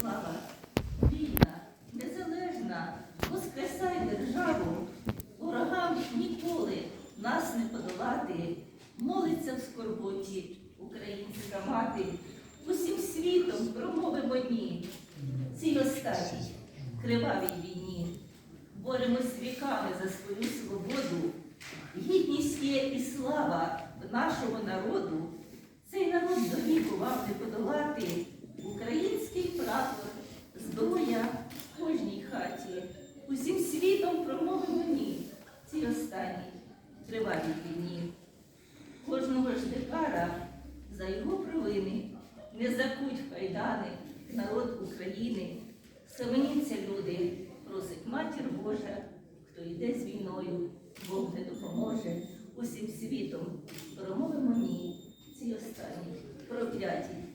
слава, вільна, незалежна, воскресай державу, ворогам ніколи нас не подолати, молиться в скорботі українська мати, усім світом промовимо ні, цій останній кривавій війні. Боремось віками за свою свободу, гідність є і слава нашого народу. Усім світом промовимо ні цій останній тривалій війні. Кожного ж дикара за його провини не закуть в кайдани народ України. Схаменіться, люди, просить матір Божа, хто йде з війною, Бог не допоможе усім світом. Промовимо ні цій останній проклятій війні.